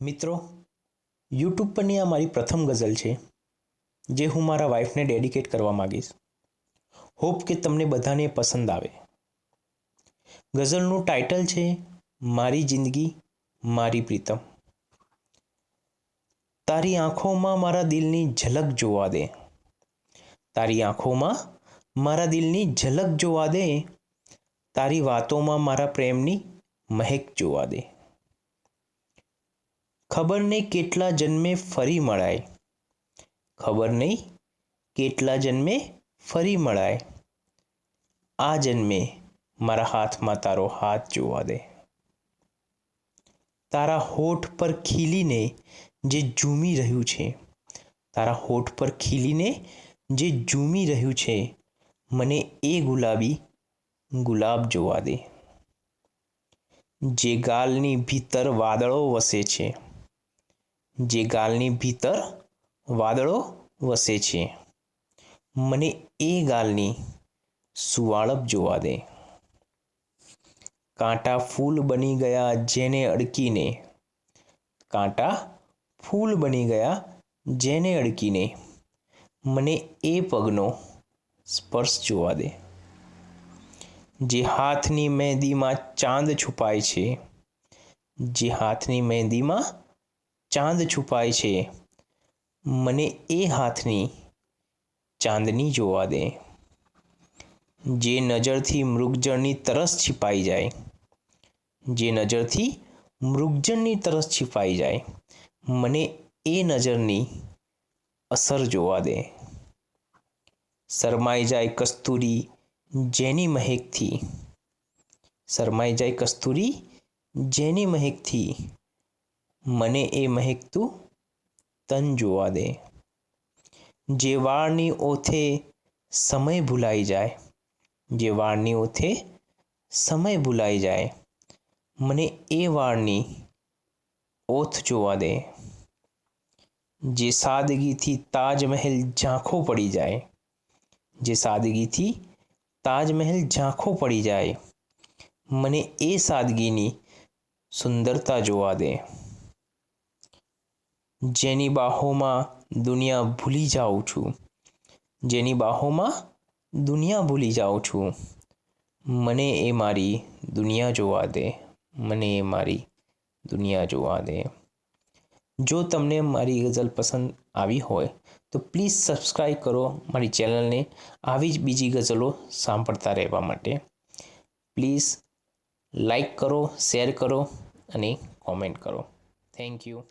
મિત્રો યુટ્યુબ પરની આ મારી પ્રથમ ગઝલ છે, જે હું મારા વાઈફને ડેડિકેટ કરવા માગીશ. હોપ કે તમને બધાને પસંદ આવે. ગઝલનું ટાઇટલ છે, મારી જિંદગી, મારી પ્રીતમ. તારી આંખોમાં મારા દિલની ઝલક જોવા દે. તારી આંખોમાં મારા દિલની ઝલક જોવા દે. તારી વાતોમાં મારા પ્રેમની મહેક જોવા દે. ખબર નહીં કેટલા જન્મે ફરી મળાય. ખબર નહીં કેટલા જન્મે ફરી મળાય. આ જન્મે મારા હાથમાં તારો હાથ જોવા દે. તારા હોઠ પર ખીલીને જે ઝૂમી રહ્યું છે, તારા હોઠ પર ખીલીને જે ઝૂમી રહ્યું છે, મને એ ગુલાબી ગુલાબ જોવા દે. જે ગાલની ભીતર વાદળો વસે છે જે ગાલની ભીતર વાદળો વસે છે. મને એ ગાલની સુવાળપ જોવા દે. કાંટા ફૂલ બની ગયા જેને અડકીને. કાંટા ફૂલ બની ગયા જેને અડકીને. મને એ પગનો સ્પર્શ જોવા દે. જે હાથની મહેંદીમાં ચાંદ છુપાય છે. જે હાથની મહેંદીમાં ચાંદ છુપાય છે. મને એ હાથની ચાંદની જોવા દે. જે નજરથી મૃગજળની તરસ છિપાઈ જાય. જે નજરથી મૃગજળની તરસ છિપાઈ જાય. મને એ નજરની અસર જોવા દે. શરમાઈ જાય કસ્તુરી જેની મહેકથી. શરમાઈ જાય કસ્તુરી જેની મહેકથી. મને એ મહેકતું તન જોવા દે. જે વાળની ઓથે સમય ભૂલાઈ જાય, જે વાળની ઓથે સમય ભૂલાઈ જાય, મને એ વાળની ઓથ જોવા દે. જે સાદગીથી તાજમહેલ ઝાંખો પડી જાય, જે સાદગીથી તાજમહેલ ઝાંખો પડી જાય, મને એ સાદગીની સુંદરતા જોવા દે. જેની બાહોમાં દુનિયા ભૂલી જાઉં છું. જેની બાહોમાં દુનિયા ભૂલી જાઉં છું. મને એ મારી દુનિયા જોવા દે, મને એ મારી દુનિયા જોવા દે. જો તમને મારી ગઝલ પસંદ આવી હોય, તો પ્લીઝ સબસ્ક્રાઈબ કરો મારી ચેનલને આવી જ બીજી ગઝલો સાંભળતા રહેવા માટે. પ્લીઝ લાઈક કરો, શેર કરો અને કોમેન્ટ કરો. Thank you.